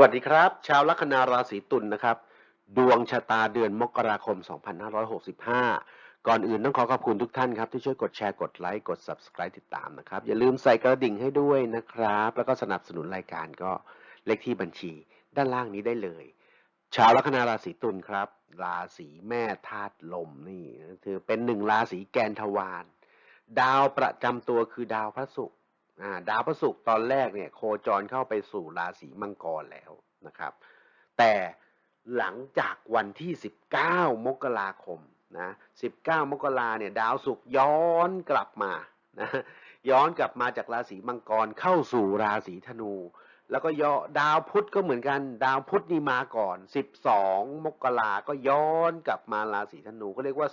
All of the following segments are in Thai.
วัสดีครับ ชาวลัคนาราศีตุลนะครับ ดวงชะตาเดือนมกราคม 2565 ก่อนอื่นต้องขอขอบคุณทุกท่านครับ ที่ช่วยกดแชร์กดไลค์กด Subscribe ติดตามนะครับ อย่าลืมใส่กระดิ่งให้ด้วยนะครับ แล้วก็สนับสนุนรายการก็เลขที่บัญชีด้านล่างนี้ได้เลย ชาวลัคนาราศีตุลครับ ราศีแม่ธาตุลมนี่ถือเป็นหนึ่งราศีแกนทวารดาวประจำตัวคือดาวพระศุกร์ ดาวพระศุกร์ตอนแรกเนี่ยโคจรเข้าไปสู่ราศีมังกรแล้วนะครับ แต่หลังจากวันที่ 19 มกราคมนะ19 มกราเนี่ยดาวศุกร์ย้อนกลับมานะย้อนกลับมาจากราศีมังกรเข้าสู่ราศีธนู แล้วก็ย้อดาวพุธก็เหมือนกัน ดาวพุธนี่มาก่อน 12 มกราก็ย้อนกลับมาราศีธนูก็เรียกว่า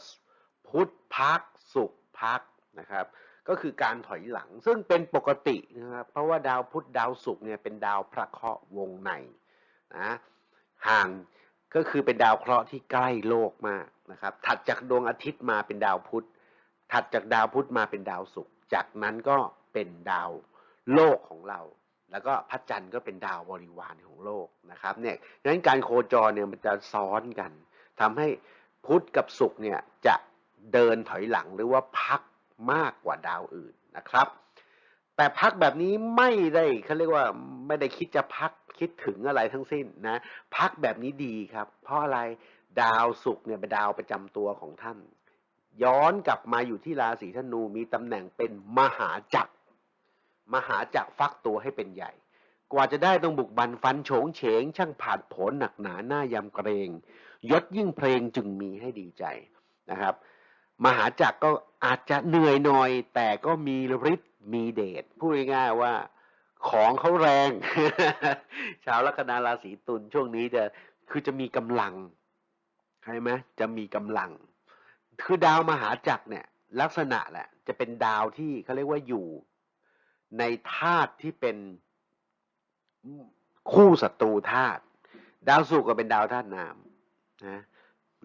พุธพักศุกร์พักนะครับ ก็คือการถอยหลังซึ่งเป็นปกตินะครับเพราะว่าดาวพุธดาวศุกร์เนี่ยเป็นดาวพระเคราะห์วงในนะห่างก็คือเป็นดาวเคราะห์ที่ใกล้โลกมากนะครับถัดจากดวงอาทิตย์มาเป็นดาวพุธถัดจากดาวพุธมาเป็นดาวศุกร์จากนั้นก็เป็นดาวโลกของเรา แล้วก็พระจันทร์ก็เป็นดาวบริวารของโลกนะครับเนี่ยดังนั้นการโคจรเนี่ยมันจะซ้อนกันทำให้พุธกับศุกร์เนี่ยจะเดินถอยหลังหรือว่าพัก มากกว่าดาวอื่นนะครับ แต่พักแบบนี้ไม่ได้เขาเรียกว่าไม่ได้คิดจะพักคิดถึงอะไรทั้งสิ้นนะ พักแบบนี้ดีครับ เพราะอะไรดาวศุกร์เนี่ยเป็นดาวประจำตัวของท่าน ย้อนกลับมาอยู่ที่ราศีธนูมีตำแหน่งเป็นมหาจักร มหาจักรฟักตัวให้เป็นใหญ่ กว่าจะได้ต้องบุกบันฟันโฉงเฉง ช่างผ่านผลหนักหนาหน้ายำเกรง ยศยิ่งเพลงจึงมีให้ดีใจนะครับ มหาจักรก็อาจจะเหนื่อยหน่อย แต่ก็มีฤทธิ์มีเดชพูดง่ายๆว่าของเขาแรง ชาวลัคนาราศีตุลช่วงนี้จะคือจะมีกำลังใช่ไหมจะมีกำลัง คือดาวมหาจักรเนี่ย ลักษณะแหละ จะเป็นดาวที่เขาเรียกว่าอยู่ ในธาตุที่เป็นคู่ศัตรูธาตุดาวศุกร์ก็เป็นดาวธาตุน้ำนะ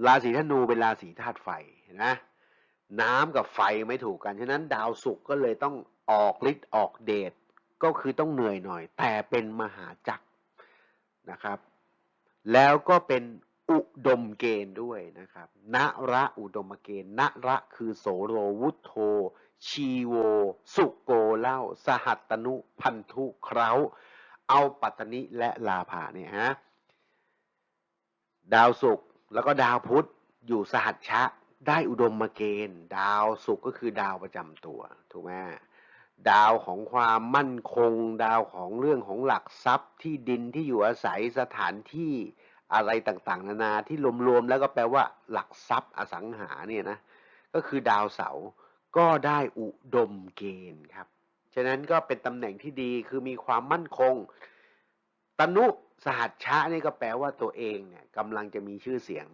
ราศีธนูเป็นราศีธาตุไฟนไหม น้ำกับไฟไม่ถูกกัน ฉะนั้นดาวศุกร์ก็เลยต้องออกฤทธิ์ออกเดชก็คือต้องเหนื่อยหน่อย แต่เป็นมหาจักรนะครับ แล้วก็เป็นอุดมเกณฑ์ด้วยนะครับนระอุดมเกณฑ์นระคือโสโรวุฒโธ ชีโว สุโกเล่า สหัตตนุ พันธุเคราเอาปัตตนิและลาภาเนี่ยฮะ ดาวศุกร์แล้วก็ดาวพุธอยู่สหัชชะ ได้อุดมมาเกณฑ์ ดาวศุกก็คือดาวประจำตัวถูกไหมดาวของความมั่นคง ดาวของเรื่องของหลักทรัพย์ที่ดินที่อยู่อาศัยสถานที่อะไรต่างๆ นานาที่รวมๆแล้วก็แปลว่า หลักทรัพย์อสังหาเนี่ยนะก็คือดาวเสาร์ก็ได้อุดมเกณฑ์ครับ ฉะนั้นก็เป็นตำแหน่งที่ดีคือมีความมั่นคงตนุสหัชชะนี่ก็แปลว่าตัวเองเนี่ยกำลังจะมีชื่อเสียง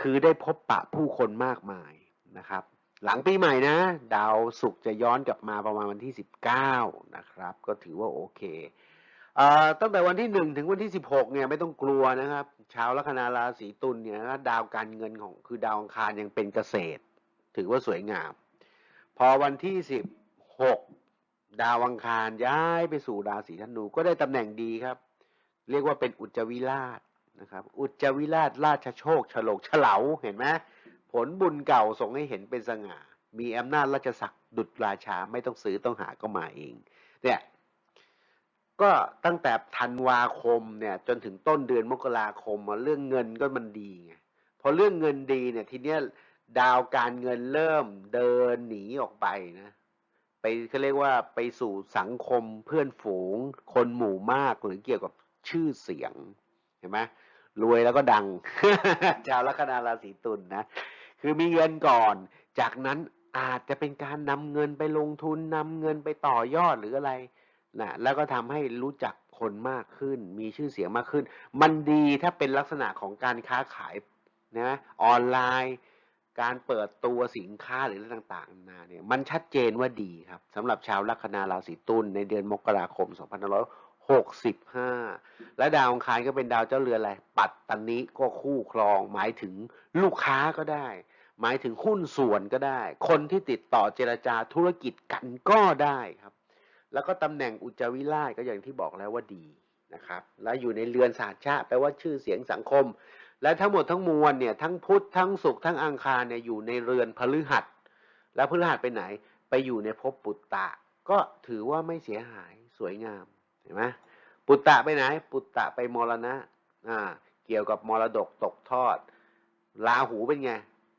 คือได้พบปะผู้คนมากมายนะครับ หลังปีใหม่นะ ดาวศุกร์จะย้อนกลับมาประมาณวันที่ 19 นะครับ ก็ถือว่าโอเคตั้งแต่วันที่ 1 ถึงวันที่ 16 เนี่ยไม่ต้องกลัวนะครับชาวลัคนาราศีตุลเนี่ยดาวการเงินของคือดาวอังคารยังเป็นเกษตร ถือว่าสวยงาม พอวันที่ 16 ดาวอังคารย้ายไปสู่ราศีธนูก็ได้ตำแหน่งดีครับ เรียกว่าเป็นอุจจวิราช นะครับอุจจวิราชราชโชคฉลกเฉลาเห็นไหมผลบุญเก่าส่งให้เห็นเป็นสง่า มีอำนาจราชศักดิ์ดุจราชาไม่ต้องซื้อต้องหาก็มาเองเนี่ยก็ตั้งแต่ธันวาคมเนี่ยจนถึงต้นเดือนมกราคมเรื่องเงินก็มันดีไงพอเรื่องเงินดีเนี่ยทีเนี้ยดาวการเงินเริ่มเดินหนีออกไปนะไปเขาเรียกว่าไปสู่สังคมเพื่อนฝูง คนหมู่มากหรือเกี่ยวกับชื่อเสียง ห็นไหมรวยแล้วก็ดัง ชาวลัคนาราศีตุลนนะคือมีเงินก่อน จากนั้นอาจจะเป็นการนำเงินไปลงทุนนำเงินไปต่อยอดหรืออะไรนะแล้วก็ทำให้รู้จักคนมากขึ้น มีชื่อเสียงมากขึ้น มันดีถ้าเป็นลักษณะของการค้าขายนะออนไลน์ การเปิดตัวสินค้าหรืออะไรต่างๆนาเนี่ยมันชัดเจนว่าดีครับสำหรับชาวลัคนาราศีตุลในเดือนมกราคม 2565และดาวอังคารก็เป็นดาวเจ้าเรือนอะไรปัตตนิก็คู่ครอง หมายถึงลูกค้าก็ได้ หมายถึงหุ้นส่วนก็ได้ คนที่ติดต่อเจรจาธุรกิจกันก็ได้ครับ แล้วก็ตำแหน่งอุจจวิราชก็อย่างที่บอกแล้วว่าดีนะครับ แล้วอยู่ในเรือนสาชะแปลว่าชื่อเสียงสังคม และทั้งหมดทั้งมวลเนี่ยทั้งพุทธทั้งศุกร์ทั้งอังคารเนี่ยอยู่ในเรือนพฤหัส แล้วพฤหัสไปไหนไปอยู่ในภพปุตตะ ก็ถือว่าไม่เสียหายสวยงาม เห็นไหมปุตตะไปไหน ปุตตะไปมรณะอ่าเกี่ยวกับมรดกตกทอดราหูเป็นไง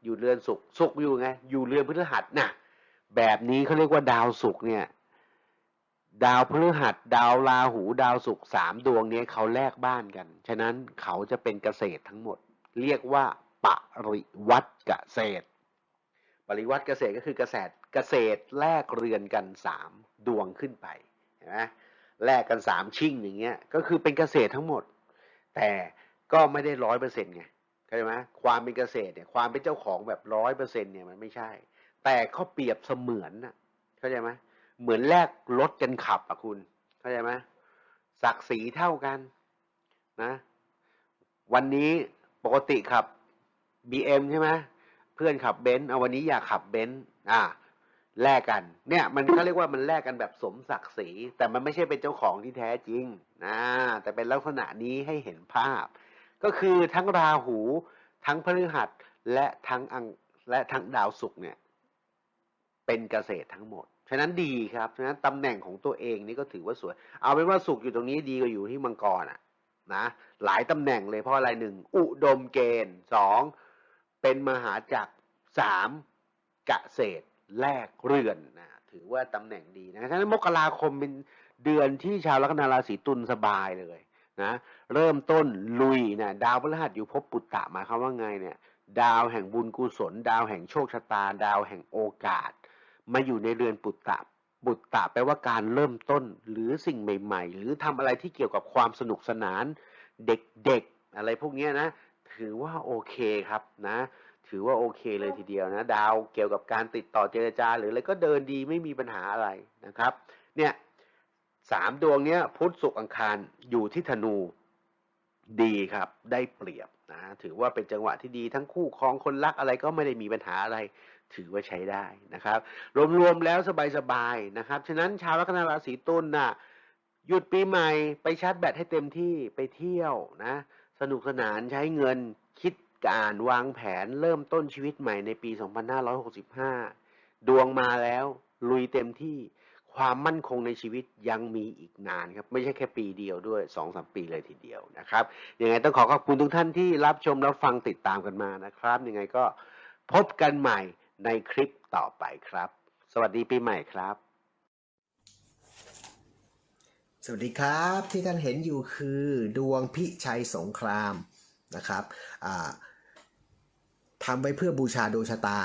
อยู่เรือนศุกร์ศุกอยู่ไง อยู่เรือนพฤหัสน่ะแบบนี้เขาเรียกว่าดาวศุกเนี่ย ดาวพฤหัส ดาวราหู ดาวศุกสามดวงนี้เขาแลกบ้านกัน ฉะนั้นเขาจะเป็นเกษตรทั้งหมด เรียกว่าปริวัติเกษตร ปริวัติเกษตรก็คือเกษตรเกษตรแลกเรือนกันสามดวงขึ้นไปเห็นไหม แลกกันสามชิ่งอย่างเงี้ยก็คือเป็นเกษตรทั้งหมด แต่ก็ไม่ได้ร้อยเปอร์เซ็นต์ไงเข้าใจไหมความเป็นเกษตรเนี่ยความเป็นเจ้าของแบบร้อยเปอร์เซ็นต์เนี่ยมันไม่ใช่ แต่เขาเปรียบเสมือนน่ะเข้าใจไหมเหมือนแลกรถกันขับอะคุณ เข้าใจไหมศักดิ์ศรีเท่ากันนะ วันนี้ปกติขับ BM ใช่ไหมเพื่อนขับเบนซ์เอาวันนี้อยากขับเบนซ์อ่า แลกกัน เนี่ยมันเขาเรียกว่ามันแลกกันแบบสมศักดิ์ศรีแต่มันไม่ใช่เป็นเจ้าของที่แท้จริงนะแต่เป็นลักษณะนี้ให้เห็นภาพ ก็คือทั้งราหู ทั้งพฤหัสและทั้งอังและทั้งดาวศุกร์เนี่ย เป็นเกษตรทั้งหมดฉะนั้นดีครับฉะนั้นตำแหน่งของตัวเองนี่ก็ถือว่าสวย เอาเป็นว่าศุกร์อยู่ตรงนี้ดีกว่าอยู่ที่มังกรอะนะหลายตำแหน่งเลยเพราะอะไรหนึ่งอุดมเกณฑ์สองเป็นมหาจักรสามเกษตร แลกเรือนนะถือว่าตำแหน่งดีนะฉะนั้นมกราคมเป็นเดือนที่ชาวลัคนาราศีตุลสบายเลยนะเริ่มต้นลุยนะดาวพฤหัสอยู่ภพปุตตะหมายความว่าไงเนี่ยดาวแห่งบุญกุศล ดาวแห่งโชคชะตา ดาวแห่งโอกาส มาอยู่ในเรือนปุตตะปุตตะแปลว่าการเริ่มต้นหรือสิ่งใหม่ ๆ หรือทำอะไรที่เกี่ยวกับความสนุกสนาน เด็กๆอะไรพวกนี้นะ ถือว่าโอเคครับนะ ถือว่าโอเคเลยทีเดียวนะ ดาวเกี่ยวกับการติดต่อเจรจา หรืออะไรก็เดินดีไม่มีปัญหาอะไรนะครับ เนี่ยสามดวงเนี้ยพุธศุกร์อังคารอยู่ที่ธนูดีครับ ได้เปรียบนะถือว่าเป็นจังหวะที่ดีทั้งคู่ครองคนรักอะไรก็ไม่ได้มีปัญหาอะไร ถือว่าใช้ได้นะครับ รวมๆแล้วสบายๆนะครับ ฉะนั้นชาวลัคนาราศีตุลน่ะหยุดปีใหม่ไปชาร์จแบตให้เต็มที่ไปเที่ยวนะ สนุกสนานใช้เงินคิด การวางแผนเริ่มต้นชีวิตใหม่ในปี 2565 ดวงมาแล้วลุยเต็มที่ความมั่นคงในชีวิตยังมีอีกนานครับ ไม่ใช่แค่ปีเดียวด้วย2อสปีเลยทีเดียวนะครับยังไงต้องขอขอบคุณทุกท่านที่รับชมรับฟังติดตามกันมานะครับยังไงก็พบกันใหม่ในคลิปต่อไปครับ สวัสดีปีใหม่ครับ สวัสดีครับที่ท่านเห็นอยู่คือดวงพิชัยสงคราม นะครับทำไว้เพื่อบูชาดวงชะตา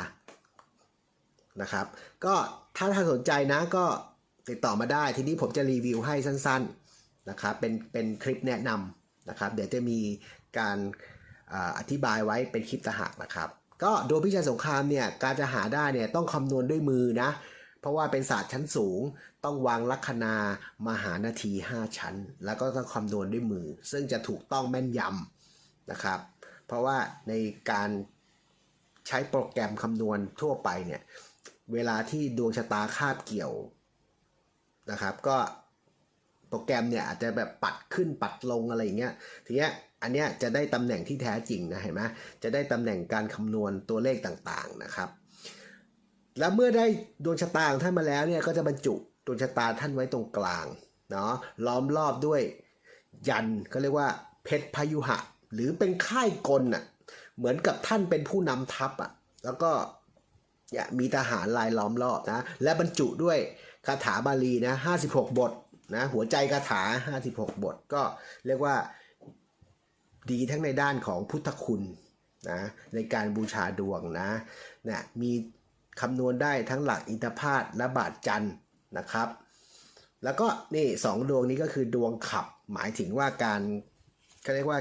นะครับ ก็ถ้าท่านสนใจนะก็ติดต่อมาได้ทีนี้ผมจะรีวิวให้สั้นๆนะครับเป็นเป็นคลิปแนะนำนะครับ เดี๋ยวจะมีการอธิบายไว้เป็นคลิปตางหากนะครับ ก็ดวงพิชัยสงครามเนี่ยการจะหาได้เนี่ยต้องคำนวณด้วยมือนะ เพราะว่าเป็นศาสตร์ชั้นสูง ต้องวางลัคนามหานาที 5 ชั้น แล้วก็ต้องคำนวณด้วยมือ ซึ่งจะถูกต้องแม่นยำ นะครับ เพราะว่าในการใช้โปรแกรมคำนวณทั่วไปเนี่ยเวลาที่ดวงชะตาคาบเกี่ยวนะครับ ก็โปรแกรมเนี่ยอาจจะแบบปัดขึ้นปัดลงอะไรอย่างเงี้ยทีเนี้ยอันเนี้ยจะได้ตำแหน่งที่แท้จริงนะเห็นไหมจะได้ตำแหน่งการคำนวณตัวเลขต่างๆนะครับ แล้วเมื่อได้ดวงชะตาของท่านมาแล้วเนี่ยก็จะบรรจุดวงชะตาท่านไว้ตรงกลางเนาะล้อมรอบด้วยยันก็เรียกว่าเพชรพยุหะ หรือเป็นค่ายกลน่ะเหมือนกับท่านเป็นผู้นำทัพอะแล้วก็เนี่ยมีทหารลายล้อมรอบนะและบรรจุด้วยคาถาบาลีนะ56บทนะหัวใจคาถา56บทก็เรียกว่าดีทั้งในด้านของพุทธคุณนะในการบูชาดวงนะเนี่ยมีคำนวณได้ทั้งหลักอินทพาตและบาทจันนะครับ แล้วก็นี่สองดวงนี้ก็คือดวงขับหมายถึงว่าการเขาเรียกว่า